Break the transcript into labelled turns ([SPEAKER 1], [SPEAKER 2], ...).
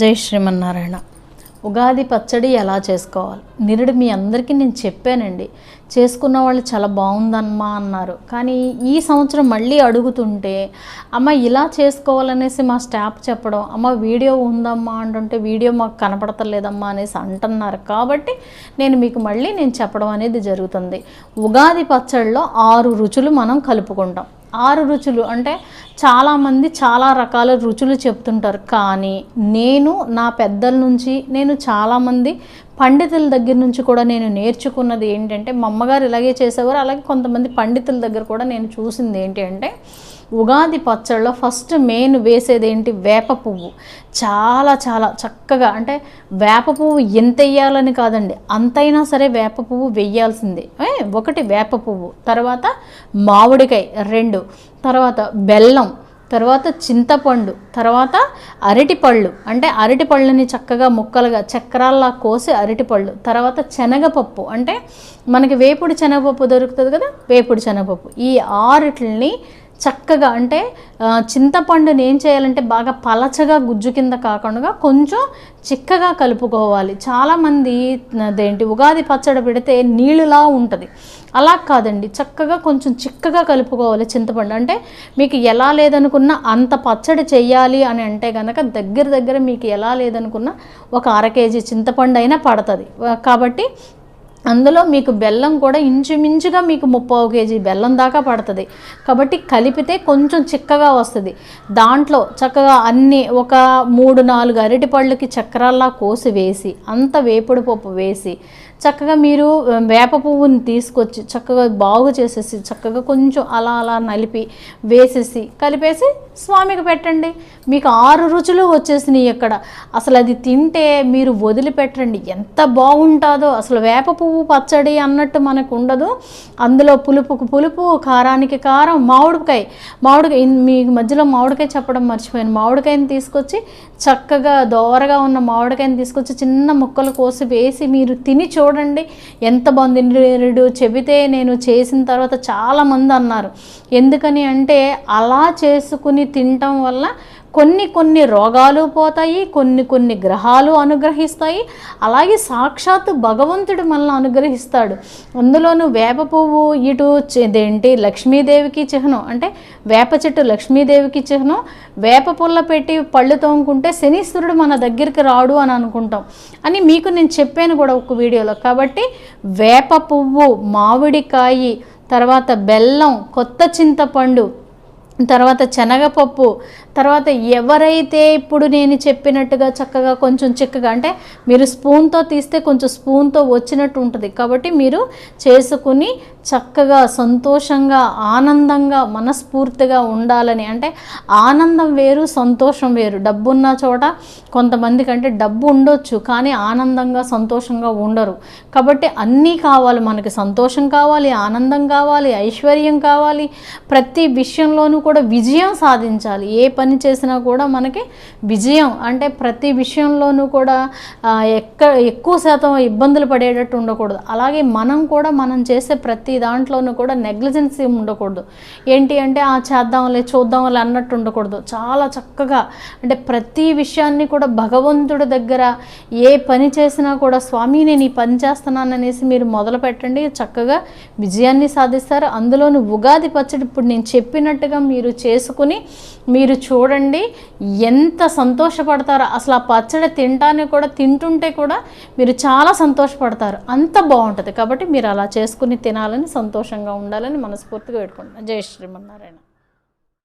[SPEAKER 1] జై శ్రీమన్నారాయణ. ఉగాది పచ్చడి ఎలా చేసుకోవాలి? నిరుడు మీ అందరికీ నేను చెప్పానండి. చేసుకున్న వాళ్ళు చాలా బాగుందమ్మా అన్నారు. కానీ ఈ సంవత్సరం మళ్ళీ అడుగుతుంటే అమ్మ ఇలా చేసుకోవాలనేసి మా స్టాఫ్ చెప్పడం అమ్మ వీడియో ఉందమ్మా అంటుంటే వీడియో మాకు కనపడతలేదమ్మా అనేసి అంటున్నారు. కాబట్టి నేను మీకు మళ్ళీ నేను చెప్పడం అనేది జరుగుతుంది. ఉగాది పచ్చడిలో ఆరు రుచులు మనం కలుపుకుంటాం. ఆరు రుచులు అంటే చాలామంది చాలా రకాల రుచులు చెప్తుంటారు. కానీ నేను నా పెద్దల నుంచి నేను చాలామంది పండితుల దగ్గర నుంచి కూడా నేను నేర్చుకున్నది ఏంటంటే మా అమ్మగారు ఇలాగే చేసేవారు. అలాగే కొంతమంది పండితుల దగ్గర కూడా నేను చూసింది ఏంటి అంటే ఉగాది పచ్చళ్ళలో ఫస్ట్ మెయిన్ వేసేది ఏంటి? వేప పువ్వు. చాలా చాలా చక్కగా అంటే వేప పువ్వు ఎంత వేయాలని కాదండి. అంతైనా సరే వేప పువ్వు వెయ్యాల్సిందే ఒకటి వేప పువ్వు తర్వాత మామిడికాయ రెండు తర్వాత బెల్లం తర్వాత చింతపండు తర్వాత అరటిపళ్ళు. అంటే అరటిపళ్ళని చక్కగా ముక్కలుగా చక్రాల్లా కోసి అరటిపళ్ళు తర్వాత శనగపప్పు. అంటే మనకి వేపుడు శనగపప్పు దొరుకుతుంది కదా? వేపుడు శనగపప్పు. ఈ ఆరిటిని చక్కగా అంటే చింతపండుని ఏం చేయాలంటే బాగా పలచగా గుజ్జు కింద కాకుండా కొంచెం చిక్కగా కలుపుకోవాలి. చాలామంది అదేంటి ఉగాది పచ్చడి పెడితే నీళ్ళులా ఉంటుంది. అలా కాదండి. చక్కగా కొంచెం చిక్కగా కలుపుకోవాలి చింతపండు. అంటే మీకు ఎలా లేదనుకున్నా అంత పచ్చడి చేయాలి అని అంటే కనుక దగ్గర దగ్గర మీకు ఎలా లేదనుకున్నా ఒక అర కేజీ చింతపండు అయినా పడుతుంది. కాబట్టి అందులో మీకు బెల్లం కూడా ఇంచుమించుగా మీకు ముప్పై కేజీ బెల్లం దాకా పడుతుంది. కాబట్టి కలిపితే కొంచెం చిక్కగా వస్తుంది. దాంట్లో చక్కగా అన్ని ఒక మూడు నాలుగు అరటిపళ్ళకి చక్రాల్లా కోసి వేసి అంత వేపుడు పప్పు వేసి చక్కగా మీరు వేప పువ్వుని తీసుకొచ్చి చక్కగా బాగు చేసేసి చక్కగా కొంచెం అలా అలా నలిపి వేసేసి కలిపేసి స్వామికి పెట్టండి. మీకు ఆరు రుచులు వచ్చేసినాయి ఇక్కడ. అసలు అది తింటే మీరు వదిలిపెట్టండి. ఎంత బాగుంటుందో. అసలు వేప పువ్వు పచ్చడి అన్నట్టు మనకు ఉండదు. అందులో పులుపుకు పులుపు కారానికి కారం మామిడికాయ. మామిడికాయ మీ మీకు మధ్యలో మామిడికాయ చెప్పడం మర్చిపోయాను. మామిడికాయని తీసుకొచ్చి చక్కగా దోరగా ఉన్న మామిడికాయని తీసుకొచ్చి చిన్న ముక్కలు కోసి వేసి మీరు తిని చూడండి. ఎంత బాగుంది. చెబితే నేను చేసిన తర్వాత చాలామంది అన్నారు. ఎందుకని అంటే అలా చేసుకుని తినటం వల్ల కొన్ని కొన్ని రోగాలు పోతాయి కొన్ని కొన్ని గ్రహాలు అనుగ్రహిస్తాయి. అలాగే సాక్షాత్తు భగవంతుడు మనల్ని అనుగ్రహిస్తాడు. అందులోనూ వేప పువ్వు ఇటు ఇదేంటి లక్ష్మీదేవికి చిహ్నం అంటే వేప చెట్టు లక్ష్మీదేవికి చిహ్నం. వేప పుల్ల పెట్టి పళ్ళు తోముకుంటే శనీశ్వరుడు మన దగ్గరికి రాడు అని అనుకుంటాం. అని మీకు నేను చెప్పాను కూడా ఒక వీడియోలో. కాబట్టి వేప పువ్వు మామిడికాయి తర్వాత బెల్లం కొత్త చింతపండు తర్వాత శనగపప్పు. తర్వాత ఎవరైతే ఇప్పుడు నేను చెప్పినట్టుగా చక్కగా కొంచెం చిక్కగా అంటే మీరు స్పూన్తో తీస్తే కొంచెం స్పూన్తో వచ్చినట్టు ఉంటుంది. కాబట్టి మీరు చేసుకుని చక్కగా సంతోషంగా ఆనందంగా మనస్ఫూర్తిగా ఉండాలని. అంటే ఆనందం వేరు సంతోషం వేరు. డబ్బున్న చోట కొంతమందికి అంటే డబ్బు ఉండొచ్చు కానీ ఆనందంగా సంతోషంగా ఉండరు. కాబట్టి అన్నీ కావాలి మనకి. సంతోషం కావాలి ఆనందం కావాలి ఐశ్వర్యం కావాలి. ప్రతి విషయంలోనూ కూడా విజయం సాధించాలి. ఏ పని చేసినా కూడా మనకి విజయం అంటే ప్రతి విషయంలోనూ కూడా ఎక్క ఎక్కువ శాతం ఇబ్బందులు పడేటట్టు ఉండకూడదు. అలాగే మనం కూడా మనం చేసే ప్రతి దాంట్లోనూ కూడా నెగ్లిజెన్సీ ఉండకూడదు. ఏంటి అంటే ఆ చేద్దాంలే చూద్దాంలే అన్నట్టు ఉండకూడదు. చాలా చక్కగా అంటే ప్రతి విషయాన్ని కూడా భగవంతుడి దగ్గర ఏ పని చేసినా కూడా స్వామి నేను ఈ పని చేస్తున్నాను అనేసి మీరు మొదలు పెట్టండి. చక్కగా విజయాన్ని సాధిస్తారు. అందులోనూ ఉగాది పచ్చడి ఇప్పుడు నేను చెప్పినట్టుగా మీరు మీరు చేసుకుని మీరు చూడండి ఎంత సంతోషపడతారో. అసలు ఆ పచ్చడి తినటానికి కూడా తింటుంటే కూడా మీరు చాలా సంతోషపడతారు. అంత బాగుంటుంది. కాబట్టి మీరు అలా చేసుకుని తినాలని సంతోషంగా ఉండాలని మనస్ఫూర్తిగా పెట్టుకుంటున్నాను జై శ్రీమన్నారాయణ.